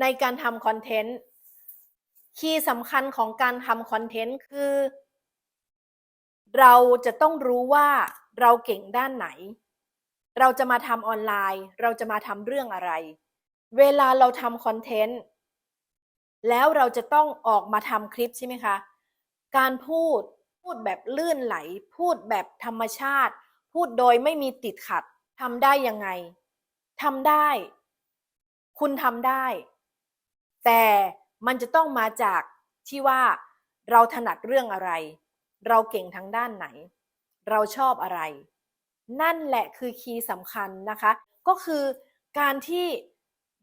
ในการทำคอนเทนต์ คีย์สำคัญของการทำคอนเทนต์คือ เราจะต้องรู้ว่าเราเก่งด้านไหน เราจะมาทำออนไลน์ เราจะมาทำเรื่องอะไร เวลาเราทำคอนเทนต์ แล้วเราจะต้องออกมาทำคลิปใช่ไหมคะ การพูดพูดแบบลื่นไหล พูดแบบธรรมชาติ พูดโดยไม่มีติดขัดทำได้ยังไงทำได้ คุณทำได้ แต่มันจะต้องมาจากที่ว่าเราถนัดเรื่องอะไร เราเก่งทางด้านไหน เราชอบอะไร นั่นแหละคือคีย์สำคัญนะคะ ก็คือการที่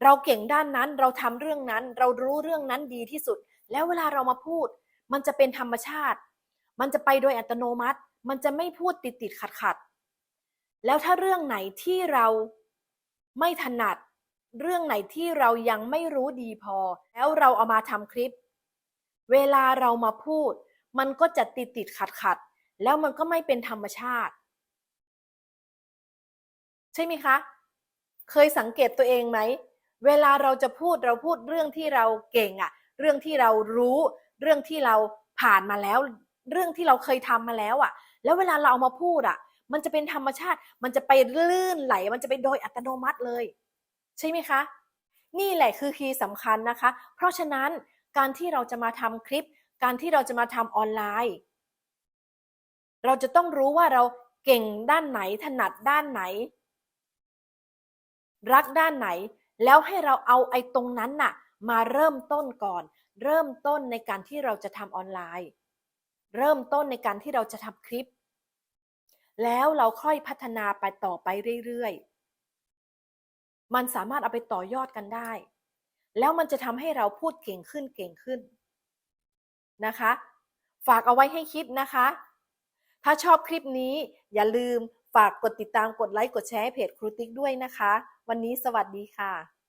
เราเก่งด้านนั้น เราทำเรื่องนั้น เรารู้เรื่องนั้นดีที่สุด แล้วเวลาเรามาพูด มันจะเป็นธรรมชาติ มันจะไปโดยอัตโนมัติ มันจะไม่พูดติดติดขัดขัดแล้วถ้าเรื่องไหนที่เราไม่ถนัด เรื่องไหนที่เรายังไม่รู้ดีพอ แล้วเราเอามาทำคลิป เวลาเรามาพูด มันก็จะติดติดขัดขัดแล้วมันก็ไม่เป็นธรรมชาติ ใช่ไหมคะ เคยสังเกตตัวเองไหม เวลาเราจะพูดเราพูดเรื่องที่เราเก่งอะเรื่องที่เรารู้ เรื่องที่เราผ่านมาแล้ว เรื่องที่เราเคยทำมาแล้วอะแล้วเวลาเราเอามาพูดอะมันจะเป็นธรรมชาติ มันจะไปลื่นไหล มันจะไปโดยอัตโนมัติเลย ใช่ไหมคะ นี่แหละคือคีย์สำคัญนะคะ เพราะฉะนั้นการที่เราจะมาทำคลิป การที่เราจะมาทำออนไลน์ เราจะต้องรู้ว่าเราเก่งด้านไหนถนัดด้านไหน รักด้านไหน แล้วให้เราเอาไอ้ตรงนั้นน่ะ มาเริ่มต้นก่อน เริ่มต้นในการที่เราจะทำออนไลน์ เริ่มต้นในการที่เราจะทำคลิป แล้วเราค่อยพัฒนาไปต่อไปเรื่อยๆ มันสามารถเอาไปต่อยอดกันได้ แล้วมันจะทำให้เราพูดเก่งขึ้นเก่งขึ้นนะคะ ฝากเอาไว้ให้คิดนะคะ ถ้าชอบคลิปนี้อย่าลืมฝากกดติดตามกดไลค์กดแชร์ให้เพจครูติ๊กด้วยนะคะ วันนี้สวัสดีค่ะ